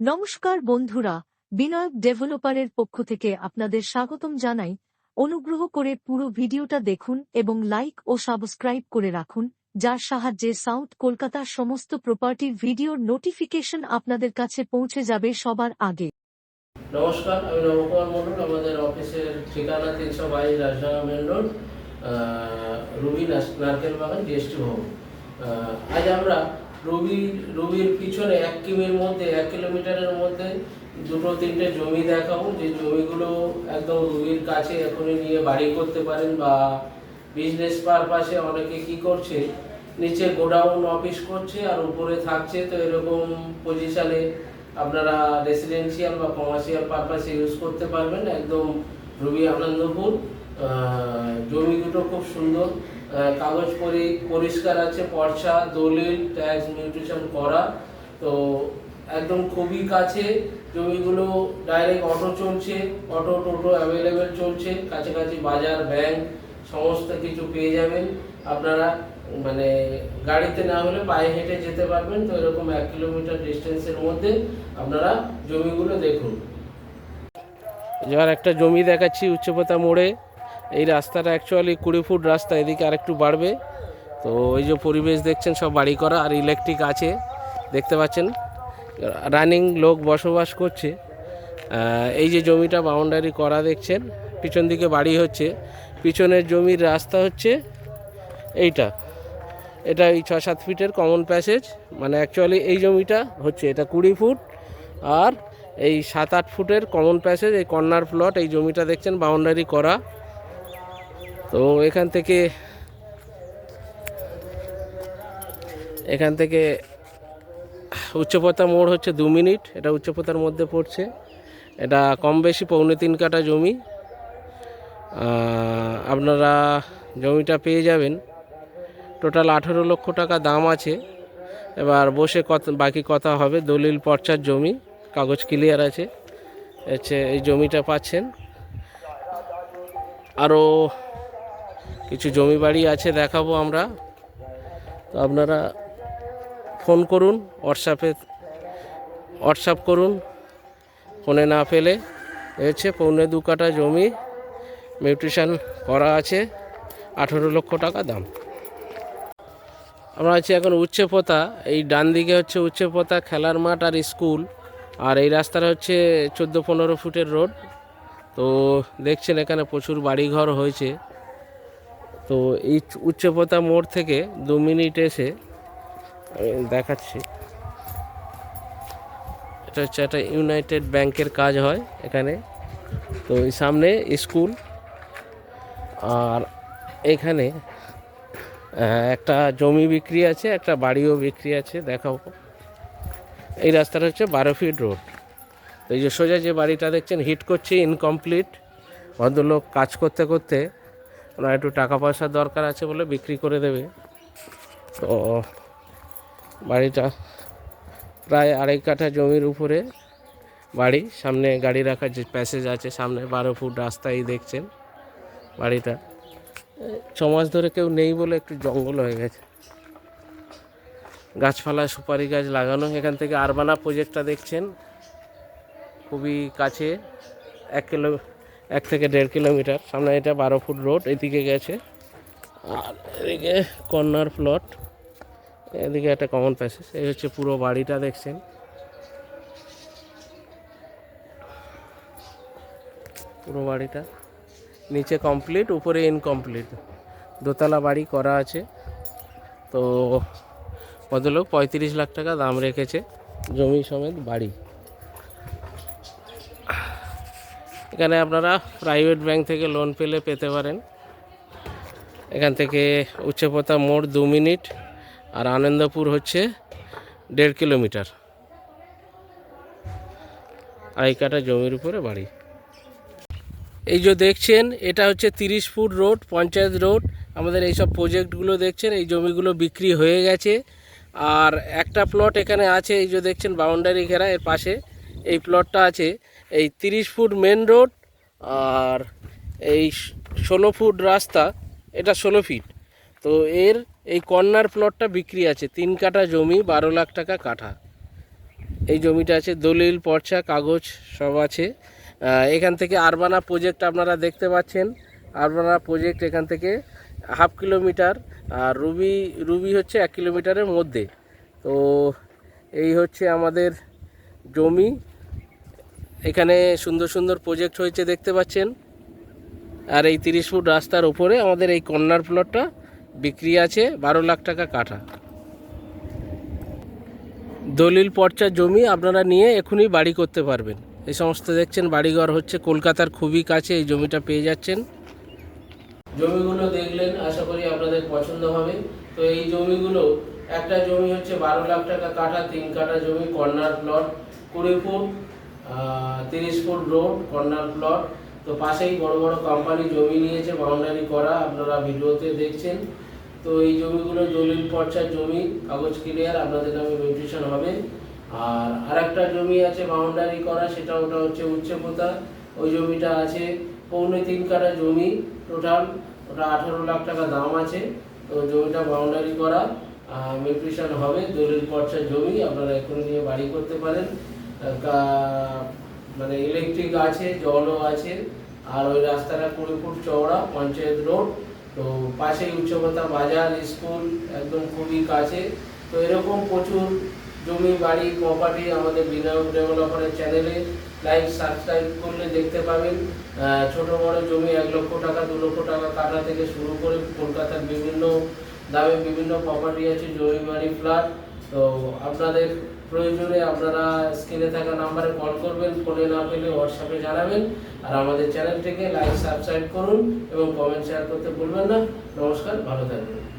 নমস্কার বন্ধুরা, বিনয়ক ডেভেলপারের পক্ষ থেকে আপনাদের স্বাগতম জানাই। অনুগ্রহ করে পুরো ভিডিওটা দেখুন এবং লাইক ও সাবস্ক্রাইব করে রাখুন, যার সাহায্যে সাউথ কলকাতার সমস্ত প্রপার্টির ভিডিওর নোটিফিকেশন আপনাদের কাছে পৌঁছে যাবে সবার আগে। নমস্কার, আমি নবকুমার মন্ডল আমাদের অফিসের ঠিকানা তিনশো বাইশ রাজডাঙ্গা মেন রোড রুবি নারকেল বাগান জিএসটি ভবন। আজ আমরা রুবি, রুবির পিছনে এক কিমির মধ্যে, এক কিলোমিটারের মধ্যে দুটো, তিনটে জমি দেখাবো। যে জমিগুলো একদম রুবির কাছে এখনই নিয়ে বাড়ি করতে পারেন বা বিজনেস পারপাসে অনেকে কি করছে, নিচে গোডাউন অফিস করছে আর উপরে থাকছে। তো এরকম পজিশনে আপনারা রেসিডেন্সিয়াল বা কমার্শিয়াল পারপাসে ইউজ করতে পারবেন। একদম রবি আনন্দপুর। জমি দুটো খুব সুন্দর। কাগজ পরি, পরিষ্কার আছে, পর্চা, দলিল ট্যাক্স মিউটেশন করা। তো একদম খুবই কাছে, জমিগুলো ডাইরেক্ট অটো চলছে অটো টোটো অ্যাভেলেবেল চলছে, কাছাকাছি বাজার ব্যাংক সমস্ত কিছু পেয়ে যাবেন। আপনারা মানে গাড়িতে না হলে পায়ে হেঁটে যেতে পারবেন। তো এরকম এক কিলোমিটার ডিস্টেন্সের মধ্যে আপনারা জমিগুলো দেখুন। এবার একটা জমি দেখাচ্ছি উচ্চপতা মোড়ে। এই রাস্তাটা অ্যাকচুয়ালি কুড়ি ফুট রাস্তা, এদিকে আরেকটু বাড়বে। তো ওই যে পরিবেশ দেখছেন, সব বাড়ি করা আর ইলেকট্রিক আছে। দেখতে পাচ্ছেন রানিং লোক বসবাস করছে। এই যে জমিটা বাউন্ডারি করা দেখছেন, পিছন দিকে বাড়ি হচ্ছে। পিছনের জমির রাস্তা হচ্ছে এইটা। এটা এই ছ সাত ফিটের কমন প্যাসেজ মানে অ্যাকচুয়ালি এই জমিটা হচ্ছে, এটা কুড়ি ফুট। আর এই সাত আট ফুটের কমন প্যাসেজ এই কর্নার প্লট এই জমিটা দেখছেন বাউন্ডারি করা। তো এখান থেকে এখান থেকে উচ্চপতা মোড় হচ্ছে দু মিনিট। এটা উচ্চপতার মধ্যে পড়ছে। এটা কম বেশি পৌনে তিন কাটা জমি। আপনারা জমিটা পেয়ে যাবেন। টোটাল আঠেরো লক্ষ টাকা দাম আছে। এবার বসে কত, বাকি কথা হবে। দলিল পর্চার জমি, কাগজ ক্লিয়ার আছে। হচ্ছে এই জমিটা পাচ্ছেন। আরও কিছু জমি বাড়ি আছে, দেখাবো আমরা। তো আপনারা ফোন করুন হোয়াটসঅ্যাপে হোয়াটসঅ্যাপ করুন, ফোনে না এ হচ্ছে পৌনে দু কাটা জমি মিউট্রিশন করা আছে, আঠেরো লক্ষ টাকা দাম। আমরা আছি এখন উচ্চপোতা এই ডান দিকে হচ্ছে উচ্চপোতা খেলার মাঠ আর স্কুল। আর এই রাস্তাটা হচ্ছে চোদ্দ পনেরো ফুটের রোড। তো দেখছেন এখানে প্রচুর বাড়িঘর হয়েছে। তো এই উচ্চপোতা মোড় থেকে দু মিনিট এসে দেখাচ্ছি। এটা হচ্ছে একটা ইউনাইটেড ব্যাংকের কাজ হয় এখানে। তো এই সামনে স্কুল আর এখানে একটা জমি বিক্রি আছে, একটা বাড়িও বিক্রি আছে দেখাবো এই রাস্তাটা হচ্ছে বারো ফিট রোড। তো এই যে সোজা যে বাড়িটা দেখছেন, হিট করছে ইনকমপ্লিট ভদ্রলোক কাজ করতে করতে ওনার একটু টাকা পয়সার দরকার আছে বলে বিক্রি করে দেবে। তো বাড়িটা প্রায় আড়াই কাঠা জমির উপরে বাড়ি, সামনে গাড়ি রাখার যে প্যাসেজ আছে, সামনে বারো ফুট রাস্তায় দেখছেন বাড়িটা। ছ মাস ধরে কেউ নেই বলে একটু জঙ্গল হয়ে গেছে। গাছপালা, সুপারি গাছ লাগানো, এখান থেকে আরবানা প্রজেক্টটা দেখছেন। খুবই কাছে, এক কিলো এক থেকে দেড় কিলোমিটার। সামনে এটা বারো ফুট রোড, এদিকে গেছে। আর এদিকে কর্নার প্লট। এদিকে একটা কমন প্যাসেজ এই হচ্ছে পুরো বাড়িটা দেখছেন। পুরো বাড়িটা। নিচে কমপ্লিট উপরে ইনকমপ্লিট দোতলা বাড়ি করা আছে। তো ভদ্রলোক পঁয়ত্রিশ লাখ টাকা দাম রেখেছে জমি সমেত বাড়ি। এখানে আপনারা প্রাইভেট ব্যাংক থেকে লোন পেলে পেতে পারেন। এখান থেকে উচ্চপতা মোড় দু মিনিট আর আনন্দপুর হচ্ছে দেড় কিলোমিটার। আড়াই কাটা জমির উপরে বাড়ি। এই যে দেখছেন, এটা হচ্ছে তিরিশ ফুট রোড, পঞ্চায়েত রোড। আমাদের এইসব প্রজেক্টগুলো দেখছেন, এই জমিগুলো বিক্রি হয়ে গেছে। আর একটা প্লট এখানে আছে, এই যে দেখছেন বাউন্ডারি ঘেরা এর পাশে। এই প্লটটা আছে। এই তিরিশ ফুট মেন রোড আর এই ষোলো ফুট রাস্তা, এটা ষোলো ফিট তো এর এই কর্নার প্লটটা বিক্রি আছে, তিন কাঠা জমি, বারো লাখ টাকা কাঠা। এই জমিটা আছে, দলিল, পর্চা, কাগজ সব আছে। এখান থেকে আরবানা প্রজেক্ট আপনারা দেখতে পাচ্ছেন। আরবানা প্রজেক্ট এখান থেকে হাফ কিলোমিটার আর রুবি রুবি হচ্ছে এক কিলোমিটারের মধ্যে। তো এই হচ্ছে আমাদের জমি। এখানে সুন্দর সুন্দর প্রজেক্ট হয়েছে দেখতে পাচ্ছেন। আর এই তিরিশ ফুট রাস্তার উপরে আমাদের এই কর্নার প্লটটা বিক্রি আছে বারো লাখ টাকা কাঠা। দলিল পর্চা জমি আপনারা নিয়ে এখনই বাড়ি করতে পারবেন। এই সমস্ত দেখছেন, বাড়িঘর হচ্ছে কলকাতার খুবই কাছে, এই জমিটা পেয়ে যাচ্ছেন। জমিগুলো দেখলেন, আশা করি আপনাদের পছন্দ হবে। তো এই জমিগুলো, একটা জমি হচ্ছে বারো লাখ টাকা কাঠা, তিন কাঠা জমি কর্নার প্লট কুড়ি ফুট তিরিশ ফুট রোড কর্নার প্লট। তো পাশেই বড় বড় কোম্পানি জমি নিয়েছে বাউন্ডারি করা, আপনারা ভিডিওতে দেখছেন। তো এই জমিগুলো দলিল পর্চার জমি, কাগজ ক্লিয়ার আপনাদের নামে মিউটেশন হবে। আর আরেকটা জমি আছে বাউন্ডারি করা, সেটা ওটা হচ্ছে উচ্চপোতা ওই জমিটা আছে পৌনে তিন কাটা জমি টোটাল ওটা আঠারো লাখ টাকা দাম আছে। তো জমিটা বাউন্ডারি করা মিউটেশন হবে, দলিল পর্চার জমি, আপনারা এখন নিয়ে বাড়ি করতে পারেন। মানে ইলেকট্রিক আছে, জলও আছে, আর ওই রাস্তাটা কুড়ি ফুট চওড়া, পঞ্চায়েত রোড, তো পাশেই উচ্চকতা বাজার, স্কুল, একদম খুবই কাছে। তো এরকম প্রচুর জমি, বাড়ি প্রপার্টি আমাদের বিনিয়োগ ডেভেলপারের চ্যানেলে লাইক সাবস্ক্রাইব করলে দেখতে পাবেন। ছোট বড় জমি এক লক্ষ টাকা, দু লক্ষ টাকা কাটা থেকে শুরু করে কলকাতার বিভিন্ন দামে বিভিন্ন প্রপার্টি আছে, জমি, বাড়ি ফ্ল্যাট তো আপনাদের প্রয়োজনে আপনারা স্ক্রিনে থাকা নাম্বারে কল করবেন ফোনে না পেলে হোয়াটসঅ্যাপে জানাবেন, আর আমাদের চ্যানেলটিকে লাইক সাবস্ক্রাইব করুন এবং কমেন্ট শেয়ার করতে ভুলবেন না। নমস্কার, ভালো থাকবেন।